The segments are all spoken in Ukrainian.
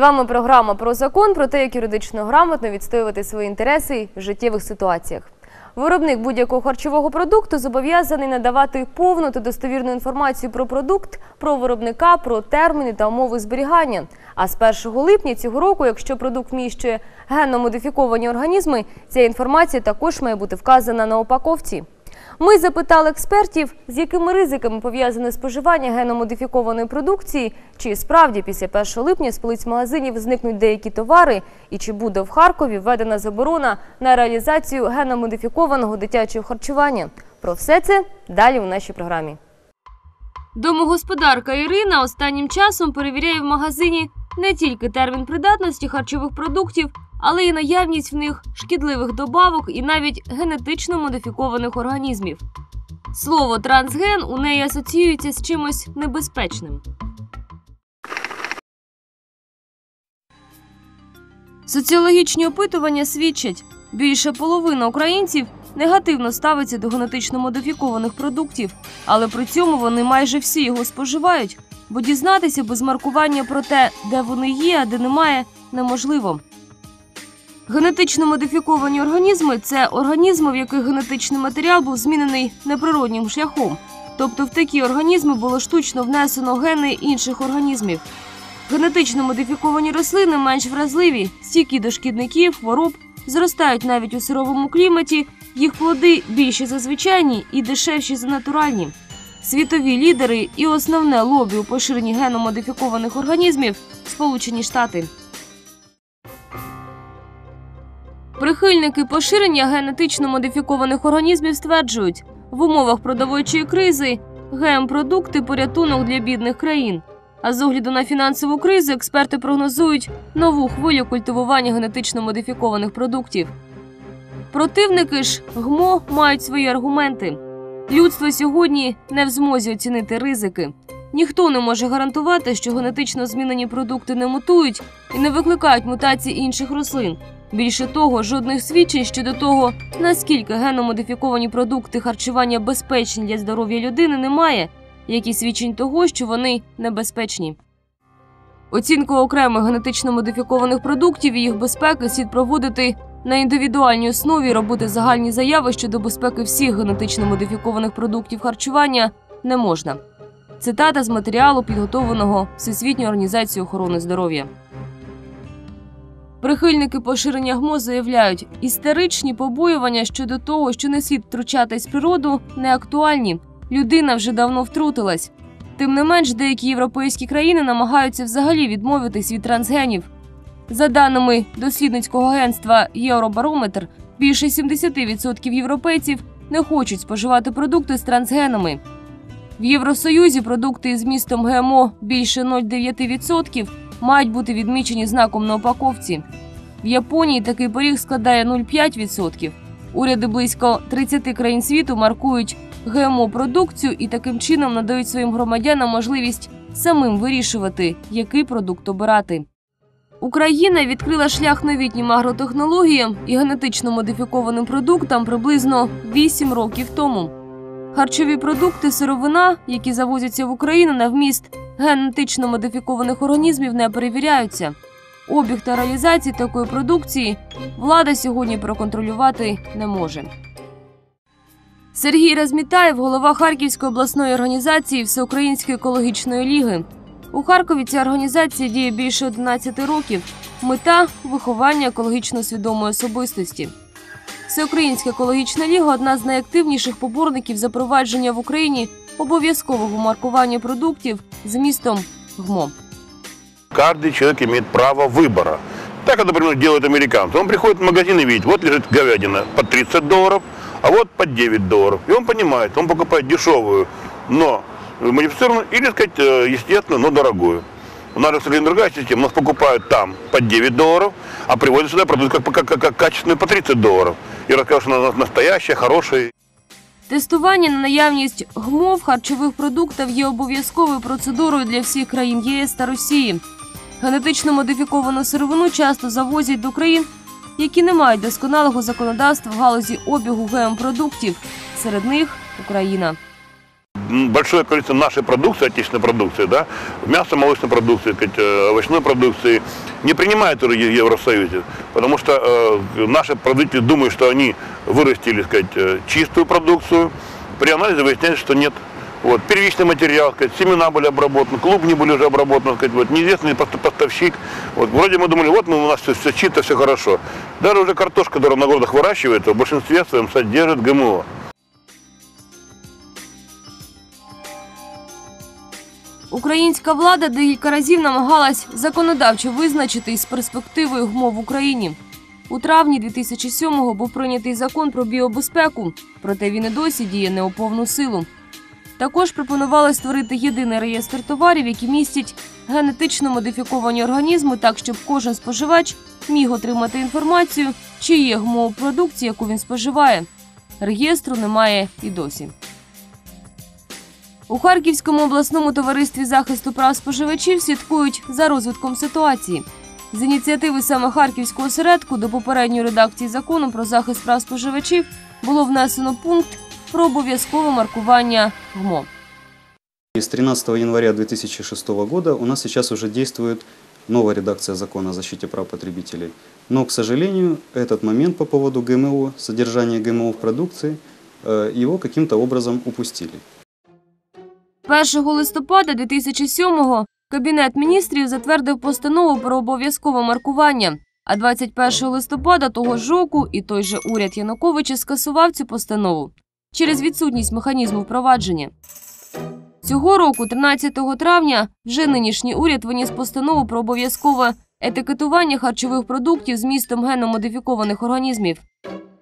вами програма про закон про те, як юридично грамотно відстоювати свої інтереси в життєвих ситуаціях. Виробник будь-якого харчового продукту зобов'язаний надавати повну та достовірну інформацію про продукт, про виробника, про терміни та умови зберігання. А з 1 липня цього року, якщо продукт вміщує генно модифіковані організми, ця інформація також має бути вказана на упаковці. Ми запитали експертів, з якими ризиками пов'язане споживання геномодифікованої продукції, чи справді після 1 липня з полиць магазинів зникнуть деякі товари, і чи буде в Харкові введена заборона на реалізацію геномодифікованого дитячого харчування. Про все це далі у нашій програмі. Домогосподарка Ірина останнім часом перевіряє в магазині не тільки термін придатності харчових продуктів, але й наявність в них шкідливих добавок і навіть генетично модифікованих організмів. Слово трансген у неї асоціюється з чимось небезпечним. Соціологічні опитування свідчать, більше половина українців негативно ставиться до генетично модифікованих продуктів, але при цьому вони майже всі його споживають, бо дізнатися без маркування про те, де вони є, а де немає, неможливо. Генетично модифіковані організми це організми, в яких генетичний матеріал був змінений неприроднім шляхом. Тобто в такі організми було штучно внесено гени інших організмів. Генетично модифіковані рослини менш вразливі, стійкі до шкідників, хвороб, зростають навіть у сировому кліматі, їх плоди більші за звичайні і дешевші за натуральні. Світові лідери і основне лобі у поширенні геномодифікованих організмів Сполучені Штати. Прихильники поширення генетично модифікованих організмів стверджують, в умовах продовольчої кризи ГМ-продукти порятунок для бідних країн. А з огляду на фінансову кризу експерти прогнозують нову хвилю культивування генетично модифікованих продуктів. Противники ж ГМО мають свої аргументи. Людство сьогодні не в змозі оцінити ризики. Ніхто не може гарантувати, що генетично змінені продукти не мутують і не викликають мутацій інших рослин. Більше того, жодних свідчень щодо того, наскільки геномодифіковані продукти харчування безпечні для здоров'я людини, немає, як і свідчень того, що вони небезпечні. Оцінку окремих генетично модифікованих продуктів і їх безпеки слід проводити на індивідуальній основі робити загальні заяви щодо безпеки всіх генетично модифікованих продуктів харчування не можна. Цитата з матеріалу, підготовленого Всесвітньою організацією охорони здоров'я. Прихильники поширення ГМО заявляють, істеричні побоювання щодо того, що не слід втручатись в природу, не актуальні. Людина вже давно втрутилась. Тим не менш, деякі європейські країни намагаються взагалі відмовитись від трансгенів. За даними дослідницького агентства Євробарометр, більше 70% європейців не хочуть споживати продукти з трансгенами. В Євросоюзі продукти з містом ГМО більше 0,9% мають бути відмічені знаком на упаковці. В Японії такий поріг складає 0,5%. Уряди близько 30 країн світу маркують ГМО продукцію і таким чином надають своїм громадянам можливість самим вирішувати, який продукт обирати. Україна відкрила шлях новітнім агротехнологіям і генетично модифікованим продуктам приблизно 8 років тому. Харчові продукти, сировина, які завозяться в Україну на вміст генетично модифікованих організмів, не перевіряються. Обіг та реалізації такої продукції влада сьогодні проконтролювати не може. Сергій Размітаєв, голова Харківської обласної організації Всеукраїнської екологічної ліги. У Харкові ця організація діє більше 11 років. Мета виховання екологічно свідомої особистості. Всеукраїнська екологічна ліга одна з найактивніших поборників запровадження в Україні обов'язкового маркування продуктів з містом ГМО. Каждый человек имеет право выбора. Так, как, например, делают американцы. Он приходит в магазин и видит, вот лежит говядина по 30 долларов, а вот по 9 долларов. И он понимает, он покупает дешевую, но модифицированную, или, сказать, э, естественно, но дорогую. У нас же другая система. Нас покупают там по 9 долларов, а привозят сюда, продают как, как, как, как качественную по 30 долларов. И рассказывают, что она настоящая, хорошая. Тестування на наявність ГМО в харчових продуктах є обов'язковою процедурою для всіх країн єС та Росії. Генетично модифіковану сировину часто завозять до країн, які не мають досконалого законодавства в галузі обігу ГМ-продуктів. Серед них Україна. Большое количество нашей продукции, отечественной продукции, да, мясо-молочной продукции, э, овощной продукции, не принимают в Евросоюзе, потому что э, наши производители думают, что они вырастили, сказать, э, чистую продукцию, при анализе выясняется, что нет. Вот, первичный материал, сказать, семена были обработаны, клубни были уже обработаны, сказать, вот, неизвестный поставщик. Вот, вроде мы думали, вот мы, у нас все, все чисто, все хорошо. Даже уже картошка, которая на городах выращивается, в большинстве своем содержит ГМО. Українська влада декілька разів намагалась законодавчо визначити із перспективою ГМО в Україні. У травні 2007-го був прийнятий закон про біобезпеку, проте він і досі діє не у повну силу. Також пропонували створити єдиний реєстр товарів, які містять генетично модифіковані організми, так щоб кожен споживач міг отримати інформацію, чи є ГМО у продукції, яку він споживає. Реєстру немає і досі. У Харківському обласному товаристві захисту прав споживачів слідкують за розвитком ситуації. З ініціативи саме Харківського осередку до попередньої редакції закону про захист прав споживачів було внесено пункт про обов'язкове маркування ГМО. С 13 января 2006 года у нас сейчас уже действует новая редакция закона о защите прав потребителей. Но, к сожалению, этот момент по поводу ГМО, содержания ГМО в продукции, э, его каким-то образом упустили. 1 листопада 2007-го Кабінет міністрів затвердив постанову про обов'язкове маркування. А 21 листопада того ж року і той же уряд Януковича скасував цю постанову через відсутність механізму впровадження. Цього року, 13 травня, вже нинішній уряд виніс постанову про обов'язкове етикетування харчових продуктів з містом генномодифікованих організмів.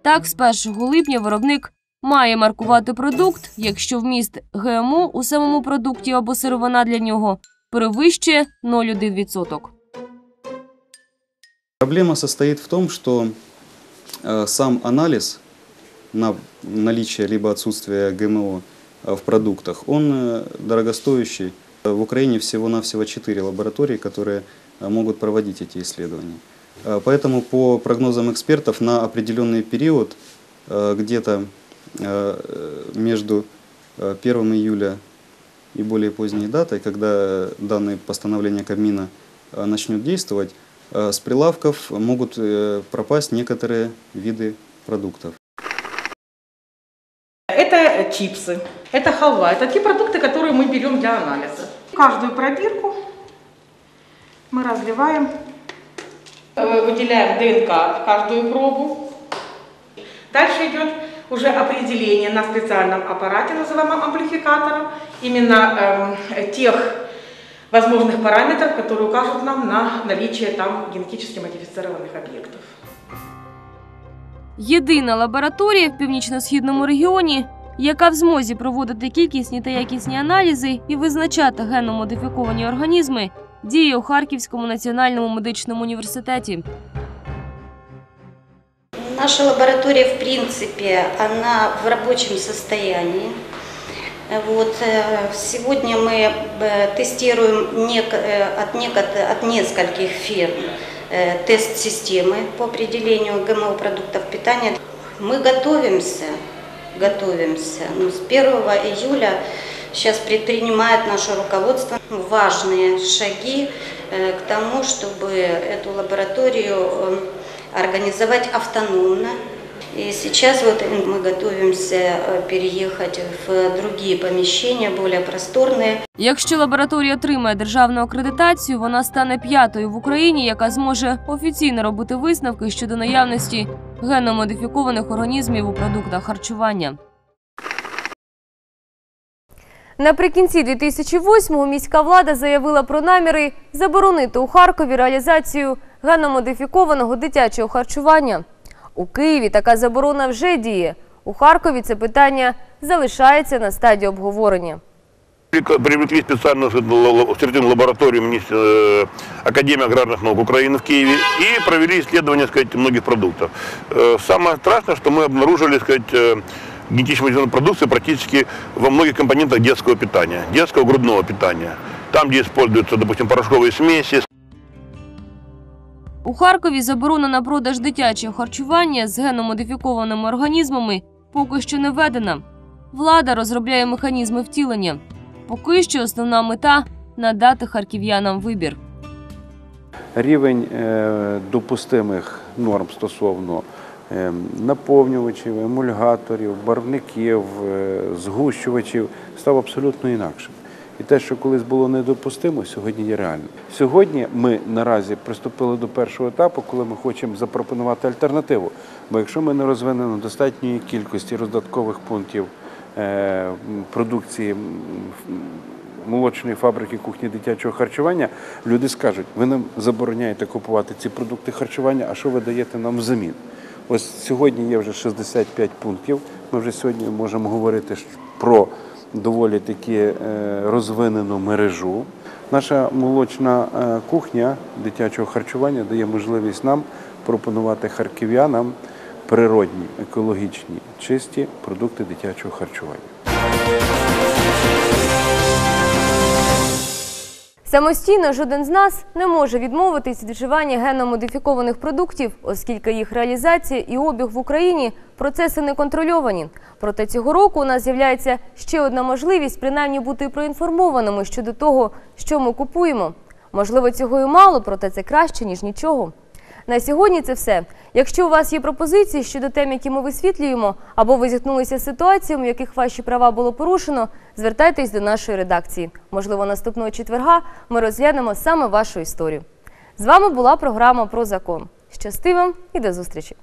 Так, з 1 липня виробник має маркувати продукт, якщо вміст ГМО у самому продукті або сировина для нього перевищує 0,1%. Проблема состоит в том, что э, сам анализ на наличие либо отсутствие ГМО э, в продуктах, он э, дорогостоящий. Э, В Украине всего-навсего 4 лаборатории, которые э, могут проводить эти исследования. Э, Поэтому по прогнозам экспертов на определенный период, э, где-то э, между э, 1 июля и более поздней датой, когда данное постановление Кабмина э, начнет действовать, э, с прилавков могут э, пропасть некоторые виды продуктов. Это чипсы, это халва, это те продукты, которые мы берем для анализа. Каждую пробирку мы разливаем, э, выделяем ДНК в каждую пробу. Дальше идет уже определение на специальном аппарате, называемом амплификатором, именно эм, тех возможных параметров, которые укажут нам на наличие там генетически модифицированных объектов. Єдина лабораторія в північно-східному регіоні, яка в змозі проводити кількісні та якісні аналізи і визначати генно-модифіковані організми, діє у Харківському національному медичному університеті. Наша лаборатория, в принципе, она в рабочем состоянии. Вот, э, сегодня мы э, тестируем э, от, от нескольких фирм э, тест-системы по определению ГМО продуктов питания. Мы готовимся, готовимся. Ну, с 1 июля сейчас предпринимает наше руководство важные шаги к тому, чтобы эту лабораторию организовать автономно. И сейчас вот мы готовимся э, переехать в другие помещения, более просторные. Якщо лабораторія отримає державну акредитацію, вона стане п'ятою в Україні, яка зможе офіційно робити висновки щодо наявності генно-модифікованих організмів у продуктах харчування. Наприкінці 2008-го міська влада заявила про наміри заборонити у Харкові реалізацію генномодифікованого дитячого харчування. У Києві така заборона вже діє. У Харкові це питання залишається на стадії обговорення. Прик- Привлекли специальную сказать, л- л- специальную лабораторию министр- э, Академии аграрных наук Украины в Киеве и провели исследование сказать, многих продуктов. Э, Самое страшное, что мы обнаружили сказать, э, генетически модифицированную продукцию практически во многих компонентах детского питания, детского грудного питания. Там, где используются, допустим, порошковые смеси, у Харкові заборона на продаж дитячого харчування з геномодифікованими організмами поки що не введена. влада розробляє механізми втілення. Поки що основна мета надати харків'янам вибір. рівень е, допустимих норм стосовно е, наповнювачів, емульгаторів, барвників, е, згущувачів став абсолютно інакшим. І те, що колись було недопустимо, сьогодні є реальним. Сьогодні ми наразі приступили до першого етапу, коли ми хочемо запропонувати альтернативу. Бо якщо ми не розвинемо достатньої кількості роздаткових пунктів е, продукції молочної фабрики кухні дитячого харчування, люди скажуть, ви нам забороняєте купувати ці продукти харчування, а що ви даєте нам взамін? Ось сьогодні є вже 65 пунктів. Ми вже сьогодні можемо говорити про доволі таки е, розвинену мережу. Наша молочна е, кухня дитячого харчування дає можливість нам пропонувати харків'янам природні, екологічні, чисті продукти дитячого харчування. Самостійно жоден з нас не може відмовитись від вживання генно-модифікованих продуктів, оскільки їх реалізація і обіг в Україні процеси не контрольовані. Проте цього року у нас з'являється ще одна можливість принаймні бути проінформованими щодо того, що ми купуємо. Можливо, цього і мало, проте це краще ніж нічого. На сьогодні це все. Якщо у вас є пропозиції щодо тем, які ми висвітлюємо, або ви зіткнулися з ситуаціями, в яких ваші права було порушено, звертайтесь до нашої редакції. Можливо, наступного четверга ми розглянемо саме вашу історію. З вами була програма про закон. Щасти вам і до зустрічі!